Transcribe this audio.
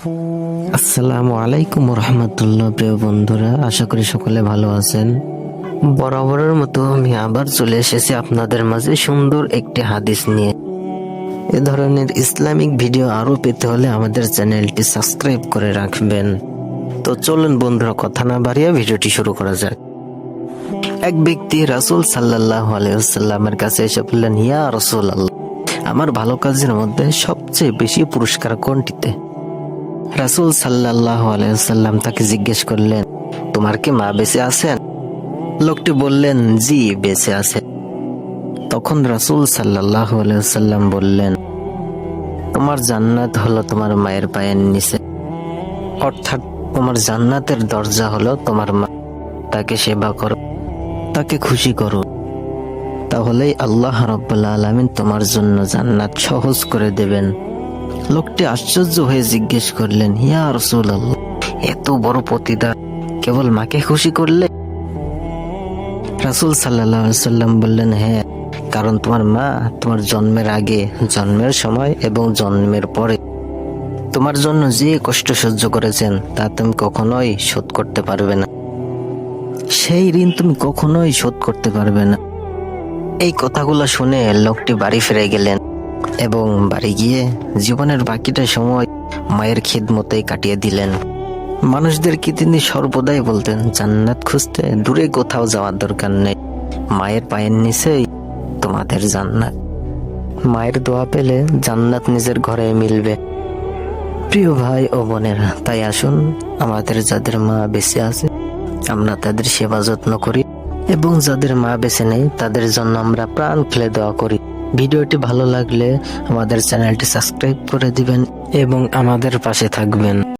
আসসালামু আলাইকুম রহমতুল্লাহ প্রিয় বন্ধুরা, আশা করি সকলে ভালো আছেন। বরাবরের মতো আমি আবার চলে এসেছি আপনাদের মাঝে সুন্দর একটি হাদিস নিয়ে। এ ধরনের ইসলামিক ভিডিও আরও পেতে হলে আমাদের চ্যানেলটি সাবস্ক্রাইব করে রাখবেন। তো চলুন বন্ধুরা, কথা না বাড়িয়ে ভিডিওটি শুরু করা যাক। এক ব্যক্তি রাসূল সাল্লাহ আলাইসাল্লামের কাছে এসে বললেন, ইয়া রসুল আল্লাহ আমার ভালো কাজের মধ্যে সবচেয়ে বেশি পুরস্কার কোনটিতে? রাসূল সাল্লাহ আলাইসাল্লাম তাকে জিজ্ঞেস করলেন, তোমার কি মা বেঁচে আছেন? লোকটি বললেন, জি, বেঁচে আছে। তখন রাসূল সাল্লাহ আলাইসাল্লাম বললেন, তোমার জান্নাত হলো তোমার মায়ের পায়ের নিচে। অর্থাৎ তোমার জান্নাতের দরজা হলো তোমার মা। তাকে সেবা করো, তাকে খুশি করো। তাহলেই আল্লাহ রব্বুল্লা আলমিন তোমার জন্য জান্নাত সহজ করে দেবেন। লোকটি আশ্চর্য হয়ে জিজ্ঞেস করলেন, ইয়া রসুল এত বড় প্রতিদান, কেবল মাকে খুশি করলে? রাসুল সাল্লাম বললেন হ্যাঁ কারণ তোমার মা তোমার জন্মের আগে, জন্মের সময় এবং জন্মের পরে তোমার জন্য যে কষ্ট সহ্য করেছেন, তা তুমি কখনোই শোধ করতে পারবে না। সেই ঋণ তুমি কখনোই শোধ করতে পারবে না। এই কথাগুলো শুনে লোকটি বাড়ি ফিরে গেলেন। এবং বাড়ি গিয়ে জীবনের বাকিটা সময় মায়ের খিদমতেই কাটিয়ে দিলেন। মানুষদেরকে তিনি সর্বদাই বলতেন, জান্নাত খুঁজতে দূরে কোথাও যাওয়ার দরকার নেই। মায়ের পায়ের নিচেই তোমাদের জান্নাত। মায়ের দোয়া পেলে জান্নাত নিজের ঘরে মিলবে। প্রিয় ভাই ও বোনেরা, তাই আসুন, আমাদের যাদের মা বেঁচে আছে, আমরা তাদের সেবা যত্ন করি এবং যাদের মা বেঁচে নেই, তাদের জন্য আমরা প্রাণ ফেলে দোয়া করি। ভিডিওটি ভালো লাগলে আমাদের চ্যানেলটি সাবস্ক্রাইব করে দিবেন এবং আমাদের পাশে থাকবেন।